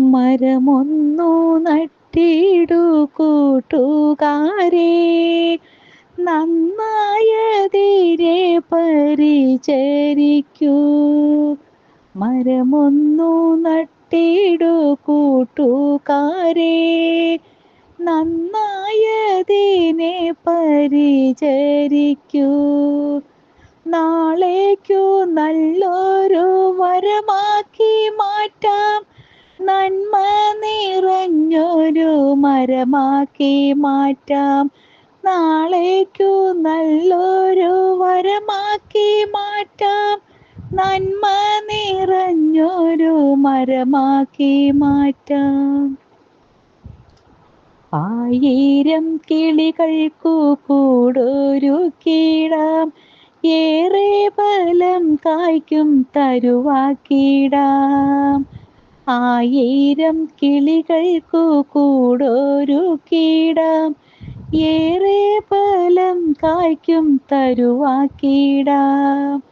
മരമൊന്നു നട്ടിടു കൂട്ടുകാരെ. നന്നായതിരെ പരിചരിക്കൂ. മരമൊന്നു നട്ടിടു കൂട്ടുകാരെ. നന്നായതിനെ പരിചരിക്കൂ. നാളേക്കു നല്ലൊരു വരമാക്കി മരമാക്കി മാറ്റാം. നാളേക്കു നല്ലൊരു വരമാക്കി മാറ്റാം. നന്മ നിറഞ്ഞൊരു മരമാക്കി മാറ്റാം. ആയിരം കിളികൾക്കു കൂടൊരു കീടാം ഏറെ ഫലം കായ്ക്കും തരുവാക്കിടാം ആയിരം കിളികൾക്കു കൂടൊരു കീടാം. ഏറെ ഫലം കായ്ക്കും തരുവാക്കിടാം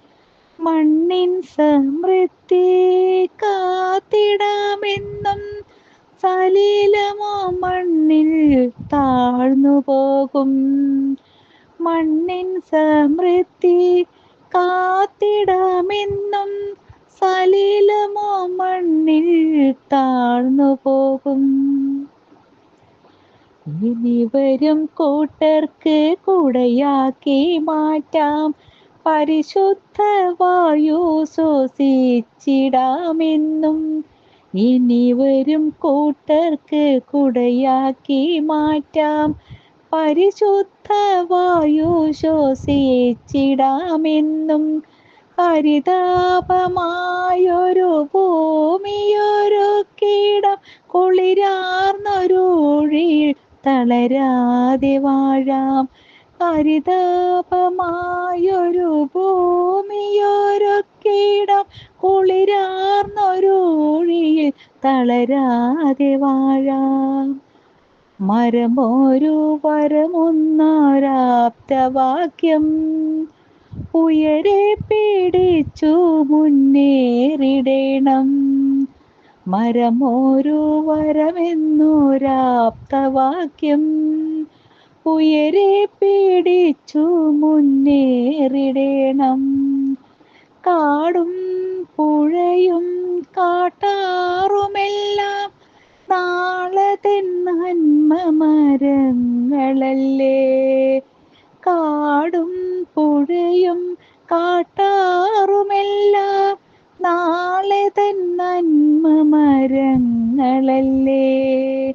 മണ്ണിൻ സമൃദ്ധി കാത്തിടാമെന്നും സലീലമോ മണ്ണിൽ താഴ്ന്നു പോകും. മണ്ണിൻ സമൃദ്ധി കാത്തിടാമെന്നും സലീലമോ മണ്ണിൽ താഴ്ന്നു പോകും. ഇനി വരും കൂട്ടർക്ക് കുടയാക്കി മാറ്റാം. പരിശുദ്ധ വായു ശ്വസിച്ചിടാമെന്നും ഇനി വരും കൂട്ടർക്ക് കുടയാക്കി മാറ്റാം. പരിശുദ്ധ വായു ശ്വസിച്ചിടാമെന്നും ഹരിതാപമായൊരു ഭൂമിയൊരു കീടം കുളിരാർന്നൊരുഴിയിൽ തളരാതെ വാഴാം. ഹരിതാപമായൊരു ഭൂമിയൊരു കീടം കുളിരാർന്നൊരുഴിയിൽ തളരാതെ വാഴാം. മരമൊരു വരമൊന്നൊരാപ്തവാക്യം ഉയരെ പിടിച്ചു മുന്നേറിടണം. മരമോരു വരമെന്നൊരാപ്തവാക്യം ഉയരെ പിടിച്ചു മുന്നേറിടണം. കാടും പുഴയും കാട്ടാറുമെല്ലാം നാളെ നന്മ മരങ്ങളല്ലേ കാടും പുഴയും കാട്ടാറുമെല്ലാം. നാളെ നന്മ മരങ്ങളല്ലേ.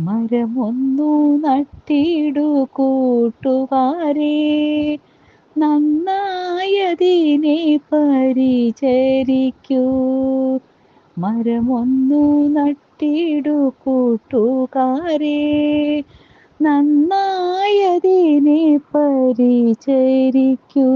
മരമൊന്നു നട്ടിടു കൂട്ടുകാരേ. നന്നായതിനെ പരിചരിക്കൂ. മരമൊന്നു നട്ടിടു കൂട്ടുകാരേ. നന്നായതിനെ പരിചരിക്കൂ.